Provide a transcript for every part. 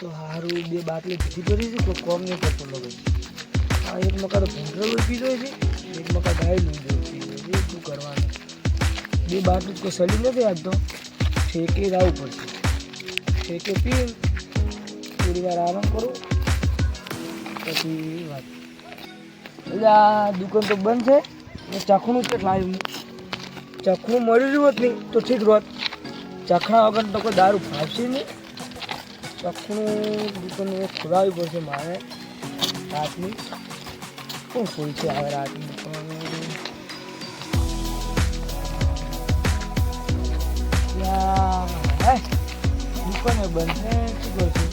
તો હારું, બે બાટલી પીધી કરી છે તો કોમ નહીં કરતો મગજ. આ એક મકા તો ભૂંગળો પીધો છે, એક મકા ગાય લીધો પીધો છે. શું કરવાનું? બે બાટલી કોઈ સલી નથી આજ તો. ઠેકે જ આવવું પડશે. ઠેકે પી, થોડી વાર આરામ કરું. પછી વાત. એટલે આ દુકાન તો બંધ છે. ને ચાખણું જ લાવ્યું. હું ચાખણું મળ્યું હોત નહીં, તો ઠીક રોત ચાખણા વગર તો કોઈ દારૂ ફાવશે નહીં. ચખનું દુકાન ખોલાવવી પડશે મારે રાતની શું ખોલ છે હવે રાતની? દુકાન દુકાને બંધ શું કરશું?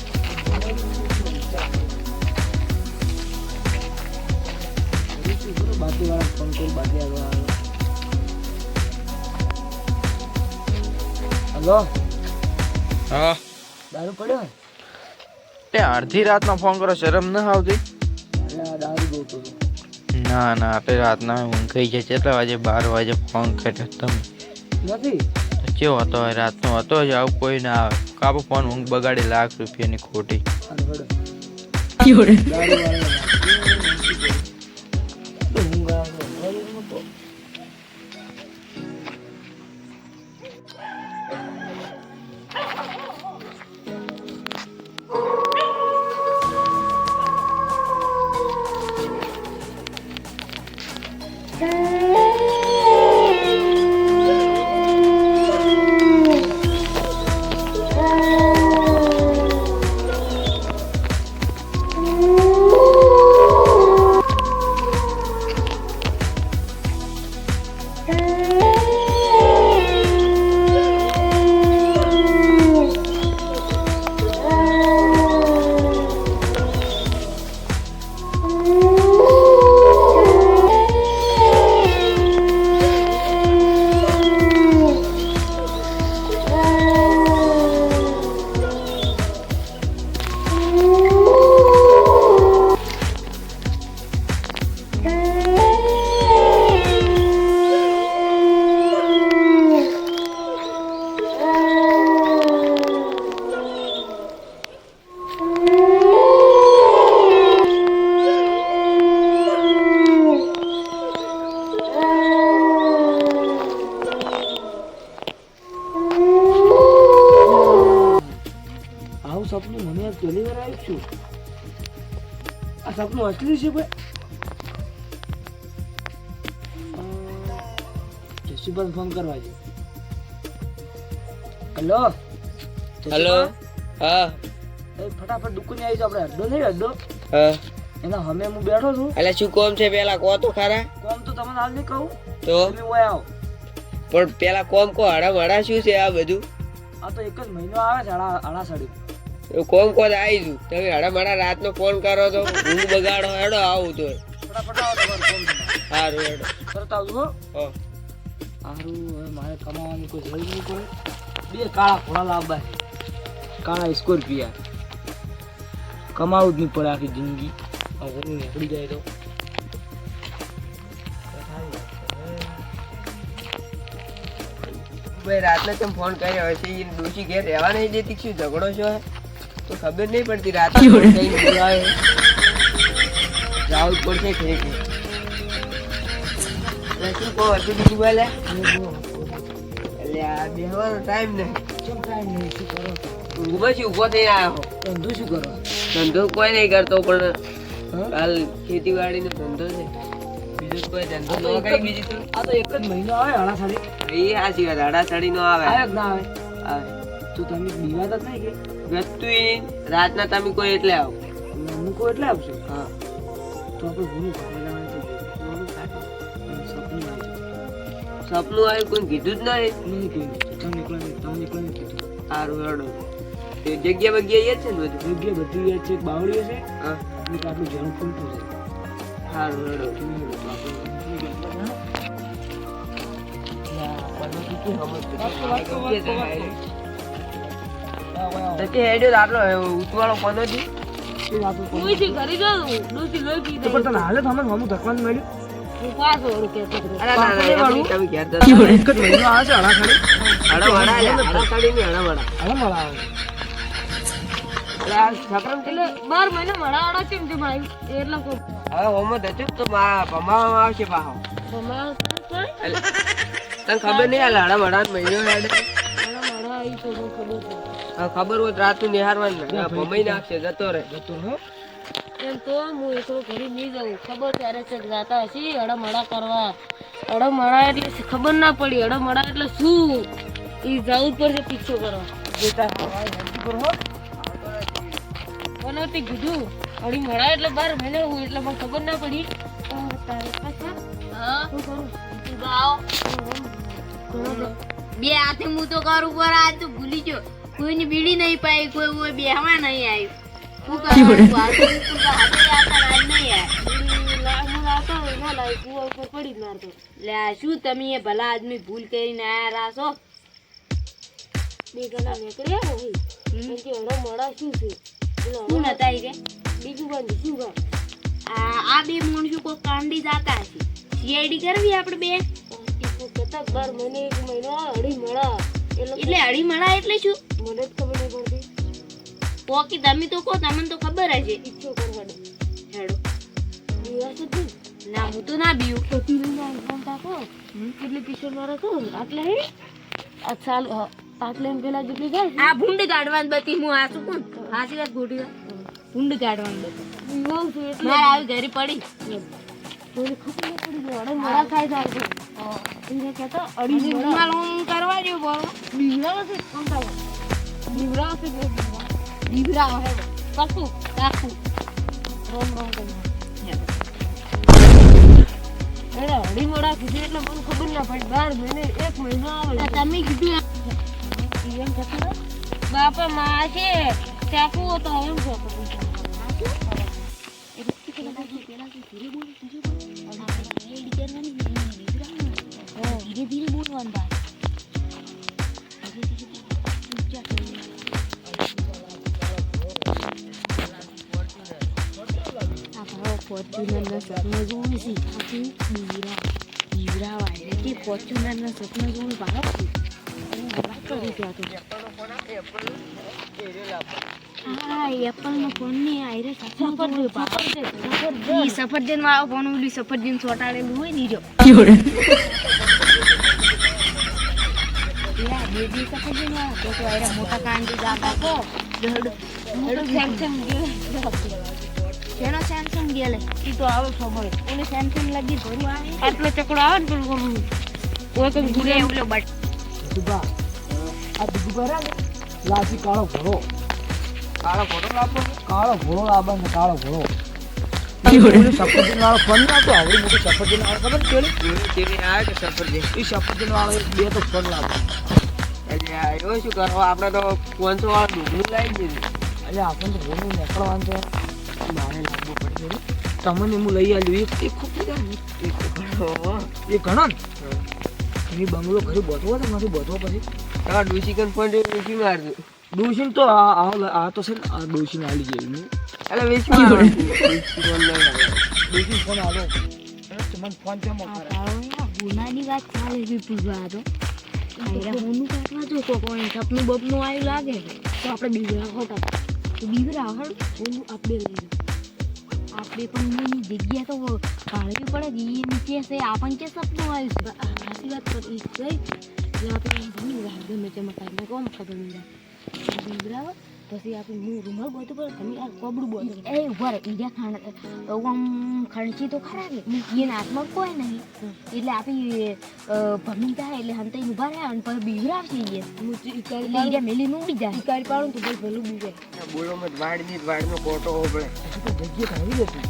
બાકીવાળા ફોન કરી બાકી આગળ હલો? હા. દારૂ પડ્યો એ અડધી રાતનો ફોન કરો શરમ ન આવતી? દારૂ જોતો ના ના આપણે રાતના ઊંઘ થઈ જાય કેટલા વાગે? બાર વાગે ફોન કર્યો તમે. નથી? કેવો હતો રાતનો? હતો જ આવું કોઈ ના આવે. કાપો ફોન ઊંઘ બગાડી લાખ રૂપિયાની ખોટી. સપનું અસલી છે ભાઈ? જસીભાઈ ફોન કરવા છે. હેલો? હેલો. હા. ફટાફટ દુકાને આવી જાવ આપણે અડ્ડો નહીં અડ્ડો હા. એના હમે હું બેઠો છું. એટલે શું કોમ છે પેલા? કો તો ખરા. કોમ તો તમને હાલ નહીં કહું. તો? તમે ઓય આવો. પણ પેલા કોમ કો હડા મડા શું છે આ બધું? આ તો એક જ મહિનો આવે છે આડા આડા સાડી. કોમ કોલ આવી છું? તમે હડા મડા રાતનો ફોન કરો તો ઊંઘ બગાડો હેડો આવું તો. સારું હેડો. તરત આવજો હો. સારું હવે મારે કમાવાની કોઈ જરૂર નહીં કોઈ બે કાળા ઘોડા લાવવા. કાળા સ્કોર્પિયા કમાવું જ નહીં પડે આખી જિંદગી. ઘરનું નીકળી જાય તો. ભાઈ રાતને કેમ ફોન કર્યો? હશે એ ડોશી ઘેર રહેવા નહીં દેતી શું ઝઘડો છો? હે? તો ખબર નહીં પડતી રાત જાવું પડશે ખરી એટલે શું કહો બીજું બોલે? એટલે આ બેહવાનો ટાઈમ નહીં. કેમ કાંઈ નહીં? શું કરો? ઊંઘમાં શું ઊભો થઈને આવ્યો ધંધો શું કરો? ધંધો કોઈ નહીં કરતો પણ? હાલ ખેતીવાડીનો ધંધો છે. બીજો કોઈ ધંધો ન એક કઈ જ- બીજી તો. આ તો એક જ મહિનો આવે અડાસાડી. એ સાચી વાત અડાસાડી નો આવે. આવે ના આવે? આવે. તો તમે બીવાતા જ નહીં કે? ગતું એ રાતના તમે કોઈ એટલે આવો. મૂકો એટલે આવશે? હા. તો આપણે પકડી થોડું કાઢો. સપનું આવે. સપનું આવ્યું કોઈ કીધું જ નહીં. કીધું. તમે નહીં તમે કીધું? સારું રડો તે જગ્યા બગ્યા એ જ છે ને બધું? જગ્યા બધી યાદ છે. બાવળી છે. હા. આટલું ઝાડું ફૂલતું છે. સારું તો આપણે કે હેડ્યો આટલો ઉતવાળો પનો છે તને હાલે તો અમે હમું ધકવાનું મળ્યું? અરે ના ના એમ નહીં, તમે ઘેર જતા એક જ મહિનો આવે છે હળા ખાલી હળવળા લે, હળવળા નહીં, હળવળા. હળા મળા આવે. એટલે આ કેટલે? બાર મહિને ખબર આવી હોય રાતું નિહારવાનું ભમાઈ નાખશે જતો રહે. જતો રહે. એમ તો હું એકલો ઘરે નહીં જાઉં. ખબર ત્યારે છે જાતા હશી અડમડા કરવા. અડમડા એટલે ખબર ના પડી. અડમડા એટલે શું? એ જવું જ પડશે પીછો કરવા. બેટા મને તે કીધું? અડી મળા એટલે બાર મહિને હું એટલે મને ખબર ના પડી. તારે પાછા હા? હું કરું તું ગાઓ બે હાથે હું તો કરું પર આજ તો ભૂલી ગયો. કોઈની બીડી નહીં પાઈ કોઈ કોઈ બેહવા નહીં આયા. હું હોય પડી મારતો લે શું તમે એ ભલા આદમી ભૂલ કરીને આયા રાસો બે નીકળ્યા ને ભાઈ પછી અડમડા શું છે? શું નતા ઈ બીજું બંધ શું કામ આ આ બે માણસો કોઈ કાંડી જાતા હશે. સીઆઈડી કરવી આપણે બે? કતાક બાર મને એક મહિનો અઢી મળા એટલે અઢી મળા એટલે શું? મને ખબર નહીં પડતી. પોકી તમે તો કહો તમને તો ખબર હશે ઈચ્છો કર હેડો. હેડો. જ ના હું તો ના બીવું. ખેતી લઈને ફોન તાકો. કેટલી પીછો મારા તો? આટલે હે આ ચાલ આટલે એમ પેલા જેટલી જાય આ ભૂંડ કાઢવાની બતી હું આ શું કોણ? હાસી વાત વાત ભૂંડ કાઢવાની બતી બહુ એટલે. મારે આવી ઘરે પડી. મને ખબર નહીં પડી કે અઢી મળા ખાઈ જાય તો એને કહેતા અઢી હજી મળા કરવા જેવું બોલો. કોણ કશું રોમ રોમ કરી એટલે મળા કીધું એટલે મને ખબર ના પડી. બાર મહિને એક મહિનો આવે તમે કીધું એમ. કહેતા બાપા માં છે. ચાકુ હતો એમ છે ધીરે ધીરે બોલવાનું બા ફોર્ચ્યુનરના સપના જોવું છે આખું બીવરા બીવરા વાળે કે ફોર્ચ્યુનરના સપના જોવું છે કરી ત્યાં તો સફરજન વાળો ફોન ઓલી સફરજન ચોટાડેલું હોય ને જો. બેબી સફરજન વાળો તો તો આયરે. મોટા કાંડી જાતા કો દડ દડ સેમસંગ જેનો સેમસંગ ગેલે. ઈ તો આવે ખબર. ઓલે સેમસંગ લગી ભરું આવે. આટલો ચકડો આવે ને પેલું ગમ ઓય તો ગુલે બટ દુબા આ દુબા રા ને લાસી કાળો ઘોડો કાળો ફોટો લાવો કાળો ઘોડો લાવવા ને કાળો ઘોડો. સફરજન વાળો ફોન ના તો આવડી મોટી સફરજન વાળો ખબર પેલી? કેવી આવે કે સફરજન એ સફરજન વાળો બે તો ફોન લાવો. એટલે આ એવો શું કરવા આપણે તો પાંચસો વાળા ડુંગળું લાવી દીધું એટલે આપણને તો ઘોડું નીકળવાનું છે. મારે લાવવું પડશે તમને હું લઈ આવ્યું એ ખૂબ એ ઘણો ને? એની બંગલો ઘરે બધવો છે નથી બધવો પછી? તમારે ડુસી કન ફોન મારજો. ડોશીને તો આ આ તો છે ને ડોશીને આલી જાય એનું એટલે વેચી મારજો ડોશી ફોન આલો. તમને ફોન કેમ ગુનાની વાત ચાલે છે પૂછવા તો. હોનું કાઢવા જો કો કોઈ સપનું બપનું આવ્યું લાગે તો આપણે બીવરા ખોટા તો બીવરા હળ હોનું આપણે લઈ આપણે પણ એની જગ્યા તો કાઢવી પડે ઈ નીચે છે આપણને કે સપનું આવ્યું સાચી વાત ગઈ આપણે કોમ ખબર નહીં બીવરા પછી આપણે હું રૂમાલ બોતો પર તમે આ કોબડું બોતો એ ઊભા રહે ઈજા ખાણ તો આમ ખણચી તો ખરા કે એના હાથમાં કોઈ નહીં. એટલે આપી ભમી જાય એટલે હંતાઈ ઊભા રહ્યા અને પછી બીવરાવશે ઈકારી એટલે ઈજા મેલી નું ઉડી જાય ઈકારી પાડું તો ભાઈ ભલું બીજે બોલો મત વાડની વાડનો કોટો હોબળે તો જગ્યા કાઢી જશે.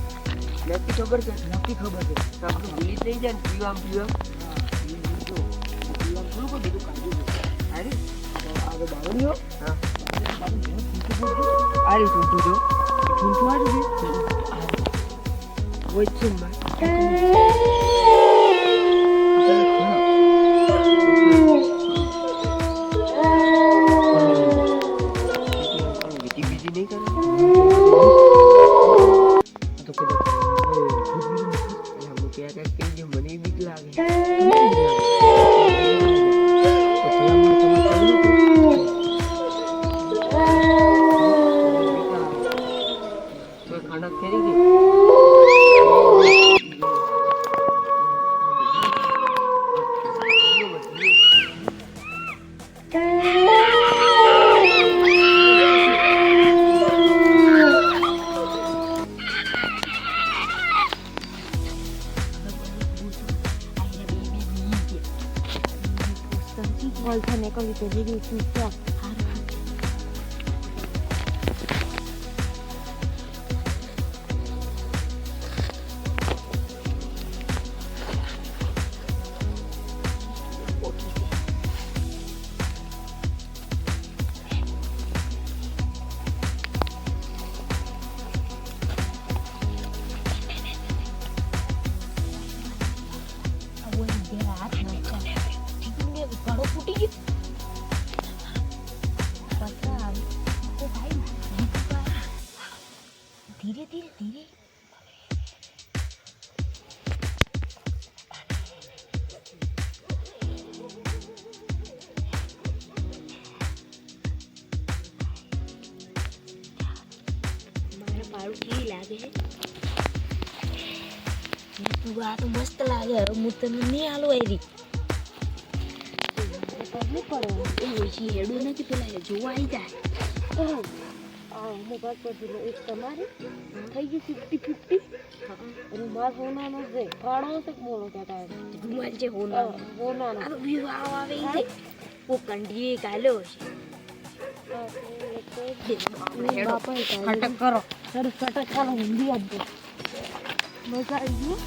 નક્કી ખબર છે નક્કી ખબર છે તો આપણે ભૂલી થઈ જાય ને પીવા પીવા. થોડું કોઈ બધું કાઢ્યું છે. અરે આગળ બાવળીઓ. હા. બાવળીઓ અરે છૂટું જો ઠૂંઠું આવ્યું છે હોય જ છે બોલતા નીકળવી તો દીદી છે આ તો મસ્ત લાગે હવે હું તને નહીં હાલો એવી નહીં પડે એ ઓછી હેડું નથી પેલા જોવા આવી જાય અમુક વાત પછી એક તમારી થઈ ગઈ ફિફ્ટી ફિફ્ટી અને માર સોનાનો છે આવે કટક કરો. સર કટક ચાલો હિન્દી આપજો મજા આવી ગયું